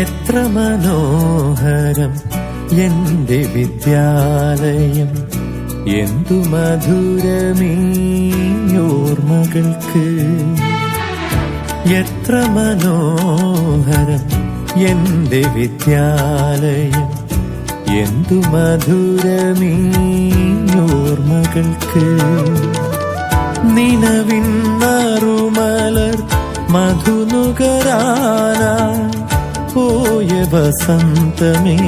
എത്ര മനോഹരം എന്റെ വിദ്യാലയം. എന്തു മധുരമീ ഓർമ്മകൾക്ക് എത്ര മനോഹരം എന്റെ വിദ്യാലയം. എന്തു മധുരമീയോർമ്മകൾക്ക് നിലവിൻ നറുമലർ മധുനുകരാനായി പോയ വസന്തമേ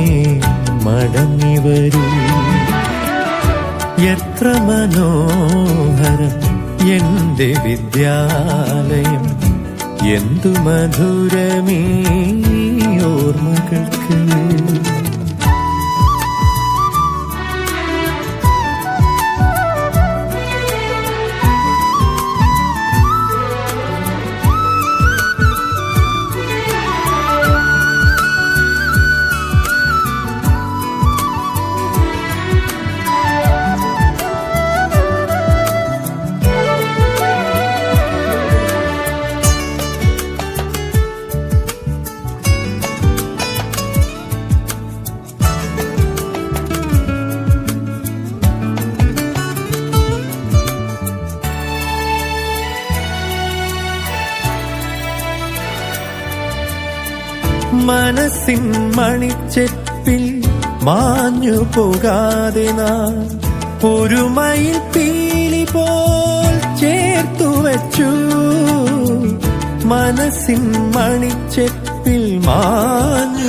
മടങ്ങി വരൂ. എത്ര മനോഹരം എന്റെ വിദ്യാലയം. എന്തു മധുരമീ ഓർമ്മകൾക്ക്. മനസ്സിൻ മണിച്ചെപ്പിൽ മാഞ്ഞു പോകാതെ നാം ഒരു മയിൽ പീലി പോൽ ചേർത്തു വച്ചു. മനസ്സിൻ മണിച്ചെപ്പിൽ മാഞ്ഞു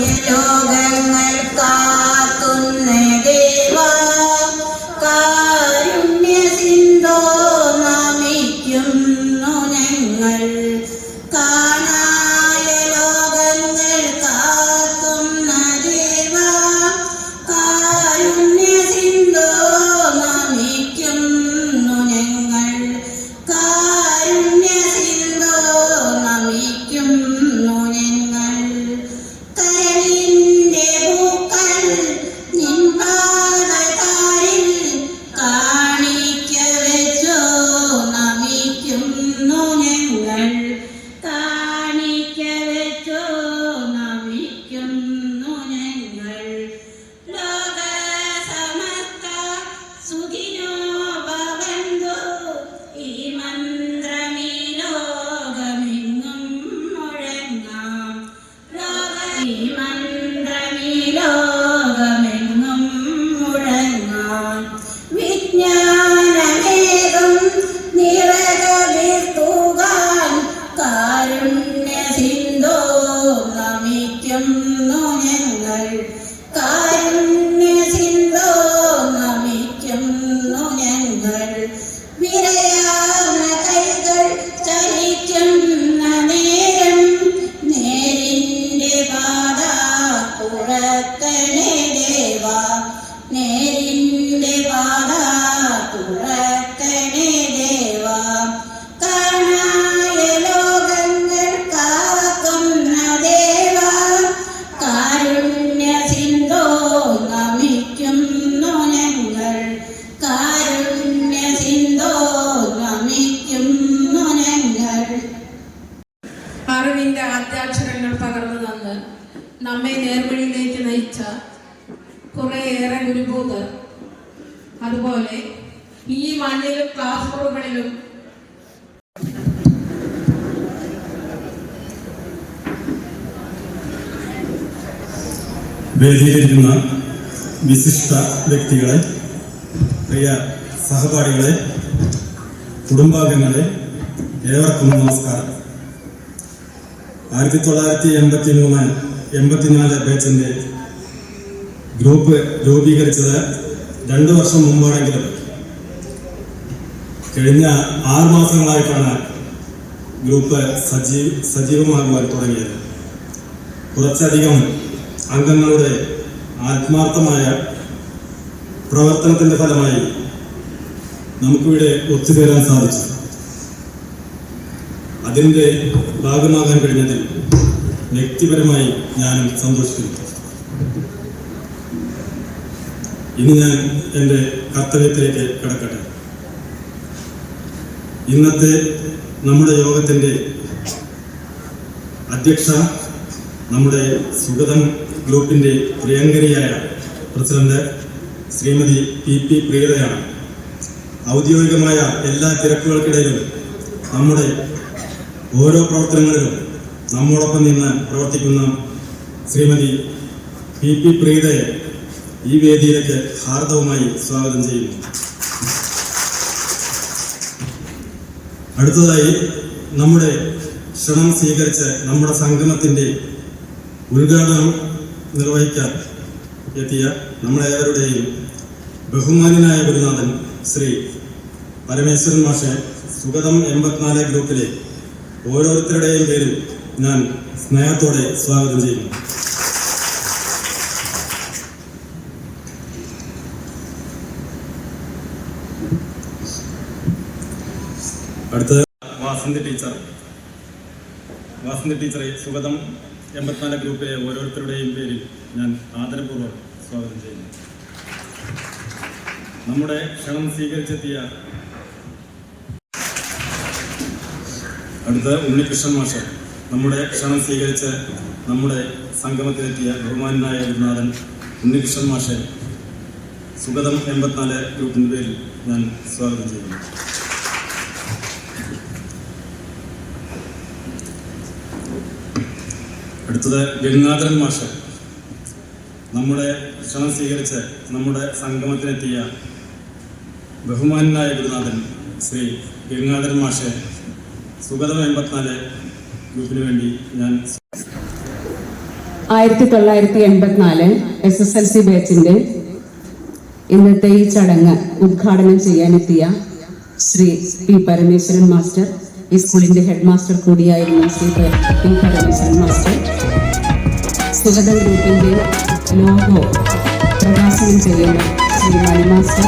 വേദിയിലിരിക്കുന്ന വിശിഷ്ട വ്യക്തികളെ പ്രിയ സഹപാഠികളെ കുടുംബാംഗങ്ങളെ ഏവർക്കും നമസ്കാരം. ആയിരത്തി തൊള്ളായിരത്തി എൺപത്തി മൂന്ന് എൺപത്തിനാല് ബാച്ചിന്റെ ഗ്രൂപ്പ് രൂപീകരിച്ചത് രണ്ടു വർഷം മുമ്പാണെങ്കിലും കഴിഞ്ഞ ആറ് മാസങ്ങളായിട്ടാണ് ഗ്രൂപ്പ് സജീവ സജീവമാകുവാൻ തുടങ്ങിയത്. കുറച്ചധികം അംഗങ്ങളുടെ ആത്മാർത്ഥമായ പ്രവർത്തനത്തിന്റെ ഫലമായി നമുക്കിവിടെ ഒത്തുചേരാൻ സാധിച്ചു. അതിന്റെ ഭാഗമാകാൻ കഴിഞ്ഞതിൽ വ്യക്തിപരമായി ഞാൻ സന്തോഷിക്കുന്നു. ഇനി ഞാൻ എന്റെ കർത്തവ്യത്തിലേക്ക് കിടക്കട്ടെ. ഇന്നത്തെ നമ്മുടെ യോഗത്തിന്റെ അധ്യക്ഷ നമ്മുടെ സുഗതം ഗ്രൂപ്പിന്റെ പ്രിയങ്കരിയായ പ്രസിഡന്റ് ശ്രീമതി പി പി പ്രിയതയാണ്. ഔദ്യോഗികമായ എല്ലാ തിരക്കുകൾക്കിടയിലും നമ്മുടെ ഓരോ പ്രവർത്തനങ്ങളിലും നമ്മോടൊപ്പം നിന്ന് പ്രവർത്തിക്കുന്ന ശ്രീമതി പി പി പ്രീതയെ ഈ വേദിയിലേക്ക് ഹാർദവുമായി സ്വാഗതം ചെയ്യുന്നു. അടുത്തതായി നമ്മുടെ ക്ഷണം സ്വീകരിച്ച് നമ്മുടെ സംഗമത്തിന്റെ ഉദ്ഘാടനം നിർവഹിക്കാൻ എത്തിയ നമ്മളേവരുടെയും ബഹുമാനായ ഗുരുനാഥൻ ശ്രീ പരമേശ്വരൻ മാഷെ സുഗതം എൺപത്തിനാല് ഗ്രൂപ്പിലെ ഓരോരുത്തരുടെയും പേരിൽ ഞാൻ സ്നേഹത്തോടെ സ്വാഗതം ചെയ്യുന്നു. അടുത്തത് വാസന്തി ടീച്ചർ. വാസന്തി ടീച്ചറെ സുഗതം എൺപത്തിനാല് ഗ്രൂപ്പിലെ ഓരോരുത്തരുടെയും പേരിൽ ഞാൻ ആദരപൂർവം സ്വാഗതം ചെയ്യുന്നു. നമ്മുടെ ക്ഷണം സ്വീകരിച്ചെത്തിയ അടുത്ത ഉണ്ണികൃഷ്ണൻ മാഷ് നമ്മുടെ ക്ഷണം സ്വീകരിച്ച് നമ്മുടെ സംഗമത്തിലെത്തിയ ബഹുമാനായ ഗുരുനാഥൻ ഉണ്ണികൃഷ്ണൻ മാഷെ സുഗതം എൺപത്തിനാല് ഗ്രൂപ്പിന്റെ പേരിൽ ഞാൻ സ്വാഗതം ചെയ്യുന്നു. അടുത്തത് ഗംഗാധരൻ മാഷ്. നമ്മുടെ ക്ഷണം സ്വീകരിച്ച് നമ്മുടെ സംഗമത്തിനെത്തിയ ബഹുമാനായ ഗുരുനാഥൻ ശ്രീ ഗംഗാധരൻ മാഷെ സുഗതം എൺപത്തിനാല് ഗ്രൂപ്പിന് വേണ്ടി ഞാൻ ആയിരത്തി തൊള്ളായിരത്തി എൺപത്തിനാല് എസ് എസ് എൽ സി ബാച്ചിന്റെ ഇന്നത്തെ ഈ ചടങ്ങ് ഉദ്ഘാടനം ചെയ്യാനെത്തിയ ശ്രീ പി പരമേശ്വരൻ മാസ്റ്റർ ഈ സ്കൂളിന്റെ ഹെഡ് മാസ്റ്റർ കൂടിയായിരുന്നു ശ്രീ പി പരമേശ്വരൻ മാസ്റ്റർ. സുഗത ഗ്രൂപ്പിന്റെ ലോഗോ പ്രകാശനം ചെയ്യുന്ന ശ്രീ മണി മാസ്റ്റർ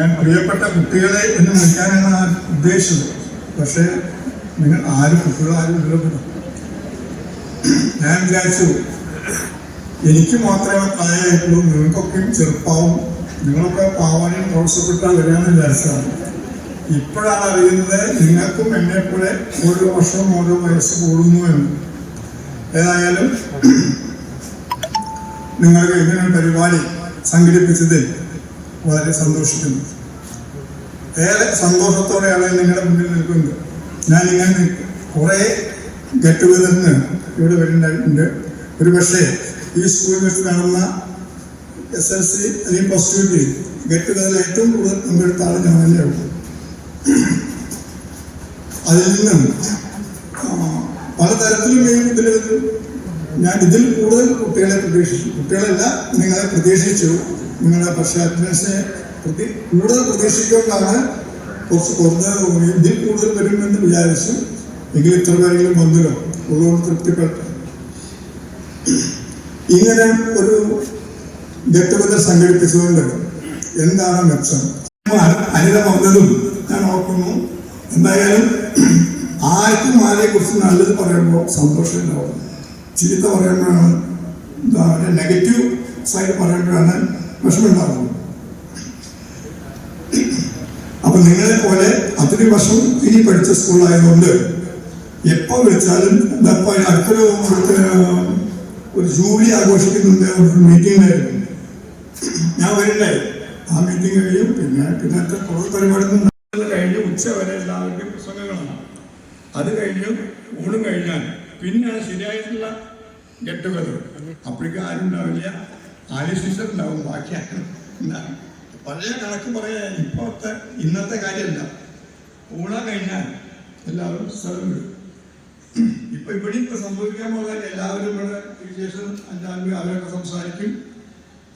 ഞാൻ പ്രിയപ്പെട്ട കുട്ടികളെ എന്ന് വിളിക്കാനാണ് ഞാൻ ഉദ്ദേശിച്ചത്. പക്ഷേ നിങ്ങൾ ആര് കുട്ടികളാരും ഉപയോഗപ്പെടും ഞാൻ വിചാരിച്ചു എനിക്ക് മാത്രമേ പ്രായമായിട്ടുള്ളൂ നിങ്ങൾക്കൊക്കെയും ചെറുപ്പാവും. നിങ്ങളൊക്കെ പാവാനും പ്രോത്സാഹപ്പെട്ടാൽ വരികയെന്ന് വിചാരിച്ചതാണ്. ഇപ്പോഴാണ് അറിയുന്നത് നിങ്ങൾക്കും എന്നെപ്പോലെ ഓരോ വർഷവും ഓരോ വയസ്സ് കൂടുന്നു എന്ന്. ഏതായാലും നിങ്ങൾക്ക് ഇങ്ങനെ പരിപാടി സംഘടിപ്പിച്ചതിൽ വളരെ സന്തോഷിക്കുന്നു. ഏറെ സന്തോഷത്തോടെയാണ് നിങ്ങളുടെ മുന്നിൽ നിൽക്കുന്നത്. ഞാൻ ഇങ്ങനെ കുറെ ഗെറ്റ് ടുഗദറിന് ഇവിടെ വരുന്നുണ്ട്. ഒരു പക്ഷേ ഈ സ്കൂളിൽ വെച്ച് നടന്ന എസ് എൽ സി അല്ലെങ്കിൽ പ്ലസ് ടു ഗെറ്റ് ടുഗദറിൽ ഏറ്റവും കൂടുതൽ പങ്കെടുത്ത ആൾ ഞാൻ തന്നെയുള്ളൂ അതിൽ നിന്നും പലതരത്തിലും ഇതിൽ ഞാൻ ഇതിൽ കൂടുതൽ കുട്ടികളെ പ്രതീക്ഷിച്ചു. കുട്ടികളല്ല നിങ്ങളെ പ്രതീക്ഷിച്ചു. നിങ്ങളുടെ പക്ഷേ അറ്റൻഡൻസിനെ പ്രതി- കൂടുതൽ പ്രതീക്ഷിക്കൊണ്ടാണ് കുറച്ച് കുറഞ്ഞ ഇതിൽ കൂടുതൽ വരുമെന്ന് വിചാരിച്ചു. എങ്കിൽ ഇത്ര പേരെങ്കിലും വന്നല്ലോ. ഉള്ളതുകൊണ്ട് തൃപ്തിപ്പെട്ടു. ഇങ്ങനെ ഒരു ടുഗദർ സംഘടിപ്പിച്ചുകൊണ്ട് എന്താണ് മെച്ചം? അനിത വന്നതും ഞാൻ ഓർക്കുന്നു. എന്തായാലും ആർക്കും ആരെ കുറിച്ച് നല്ലത് പറയുമ്പോൾ സന്തോഷം ഉണ്ടാവും. ചീത്ത പറയുമ്പോഴാണ് എന്താ നെഗറ്റീവ് സൈഡ് പറയുമ്പോഴാണ് വിഷമം ഉണ്ടാവുന്നത് അപ്പൊ നിങ്ങളെ പോലെ അത്രയും വർഷം ഇനി പഠിച്ച സ്കൂളായതുകൊണ്ട് എപ്പോ വിളിച്ചാലും അടുത്തൊരു ഒരു ജൂലി ആഘോഷിക്കുന്നുണ്ട് ഒരു മീറ്റിംഗിലായിരുന്നു ഞാൻ വരില്ലേ ആ മീറ്റിംഗ് കഴിയും. പിന്നെ പിന്നത്തെ കുറേ പരിപാടി കഴിഞ്ഞ് ഉച്ച വരെ എല്ലാവരുടെയും പ്രസംഗങ്ങളാണ്. അത് കഴിഞ്ഞ് ഊണും കഴിഞ്ഞാൽ പിന്നെയാണ് ശരിയായിട്ടുള്ള ഗെറ്റ് ടുഗദർ അപ്പോഴേക്കും ആരും ഉണ്ടാവില്ല. ആര്യ ടീച്ചർ ഉണ്ടാവും ബാക്കി ആരും പഴയ കണക്ക് പറയാ ഇപ്പോഴത്തെ ഇന്നത്തെ കാര്യമല്ല. ഊണ കഴിഞ്ഞാൽ എല്ലാവരും സ്ഥലം വിടും. ഇപ്പൊ ഇവിടെ ഇപ്പൊ സംഭവിക്കാൻ പോകുന്ന എല്ലാവരും ഇവിടെ ശേഷം അഞ്ചാം അവരൊക്കെ സംസാരിക്കും.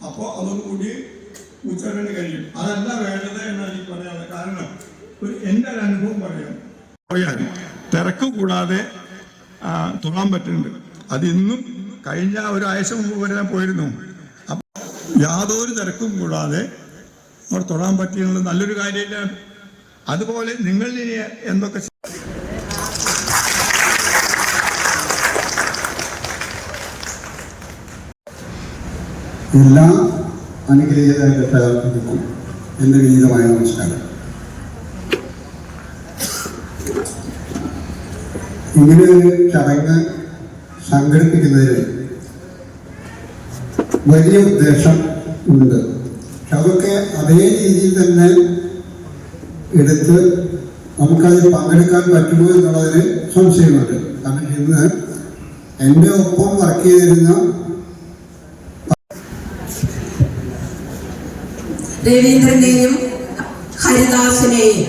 അപ്പോൾ അതോടുകൂടി ഉച്ചരണ കഴിയും. അതല്ല വേണ്ടത് എന്നാണ് എനിക്ക് പറയാനുള്ളത് കാരണം ഒരു എന്റെ ഒരു അനുഭവം പറയാം. പറയാൻ തിരക്ക് കൂടാതെ തൊഴാൻ പറ്റുന്നുണ്ട്. അത് ഇന്നും കഴിഞ്ഞ ഒരാഴ്ച മുമ്പ് വരെ ഞാൻ പോയിരുന്നു. യാതൊരു തിരക്കും കൂടാതെ അവിടെ തൊടാൻ പറ്റിയുള്ള നല്ലൊരു കാര്യമില്ല. അതുപോലെ നിങ്ങൾ ഇനി എന്തൊക്കെ എല്ലാ അനുഗ്രഹീത എന്റെ വിനീതമായ നമസ്കാരം. ഇങ്ങനെ ഒരു ചടങ്ങ് സംഘടിപ്പിക്കുന്നതിൽ വലിയ ഉദ്ദേശം ഉണ്ട്. പക്ഷെ അതൊക്കെ അതേ രീതിയിൽ തന്നെ എടുത്ത് നമുക്കതിൽ പങ്കെടുക്കാൻ പറ്റുമോ എന്നുള്ളതിന് സംശയമുണ്ട്. കാരണം ഇന്ന് എന്റെ ഒപ്പം വർക്ക് ചെയ്തിരുന്ന രവീന്ദ്രനെയും ഹരിദാസിനെയും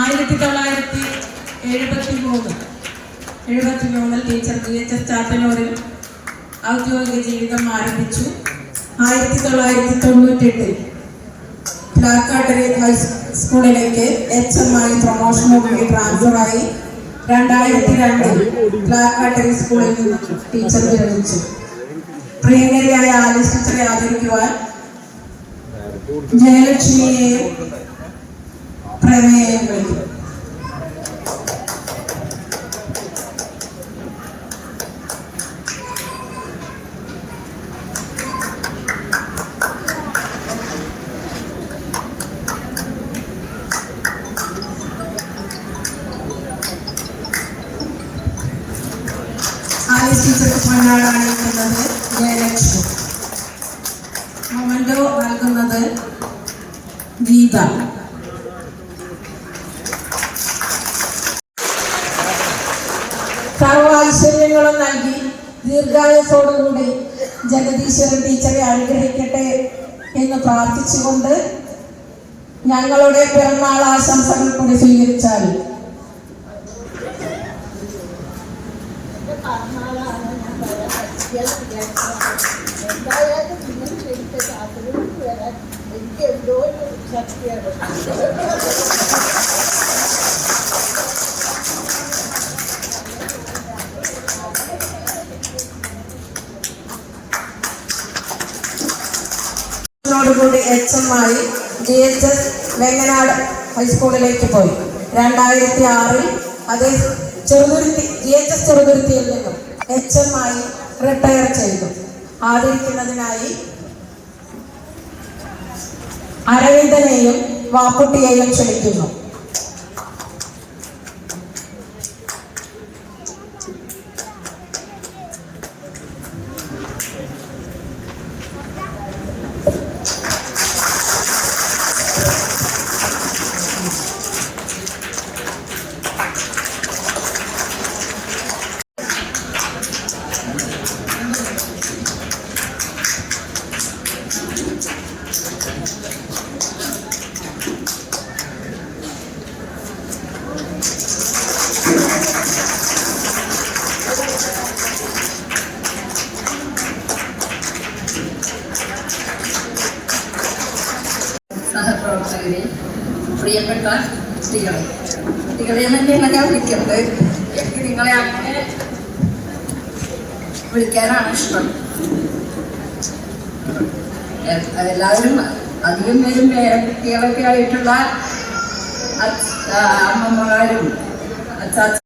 ആയിരത്തി തൊള്ളായിരത്തി എഴുപത്തി മൂന്ന് എഴുപത്തി മൂന്നിൽ ടീച്ചർ ജി എച്ച് എസ് ചാത്തന്നൂരിൽ ഔദ്യോഗിക ജീവിതം ആരംഭിച്ചു. ആയിരത്തി തൊള്ളായിരത്തി തൊണ്ണൂറ്റെട്ടിൽ പ്ലാക്കാട്ടറി ഹൈസ്കൂളിലേക്ക് എച്ച് എം ആയി പ്രൊമോഷനോടുകൂടി ട്രാൻസ്ഫറായി രണ്ടായിരത്തി രണ്ടിൽ പ്ലാക്കാട്ടറി സ്കൂളിൽ നിന്ന് ടീച്ചർ വിരമിച്ചു പ്രിയങ്കരിയായ ആലിസ് ടീച്ചറെ ആദരിക്കുവാൻ ജയലക്ഷ്മിയെയും പ്രമേയം വയ്ക്കും അഭിപ്രായത്തോടുകൂടി ജഗദീശ്വരൻ ടീച്ചറെ അനുഗ്രഹിക്കട്ടെ എന്ന് പ്രാർത്ഥിച്ചുകൊണ്ട് ഞങ്ങളുടെ പിറന്നാൾ ആശംസകൾ കൂടി സ്വീകരിച്ചാൽ. എനിക്ക് എന്തോ ശക്തിയാണ്. ോടുകൂടി എച്ച് എം ആയി ജി എച്ച് എസ് വെങ്ങനാട് ഹൈസ്കൂളിലേക്ക് പോയി. രണ്ടായിരത്തി ആറിൽ അത് ചെറുതുരുത്തി ജി എച്ച് എസ് ചെറുതുരുത്തിയിൽ നിന്നും എച്ച് എം ആയി റിട്ടയർ ചെയ്തു. ആദരിക്കുന്നതിനായി അരവിന്ദനെയും വാപ്പുട്ടിയെയും ക്ഷണിക്കുന്നു. പ്രിയപ്പെട്ട കുട്ടികളെ കുട്ടികളെ തന്നെയാണ് ഞാൻ വിളിക്കുന്നത് എനിക്ക് നിങ്ങളെ അങ്ങനെ വിളിക്കാനാണ് ഇഷ്ടം. എല്ലാവരും അധികം പേരും കുട്ടികളൊക്കെ ആയിട്ടുള്ള അമ്മമാരും ആ, അച്ചാച്ച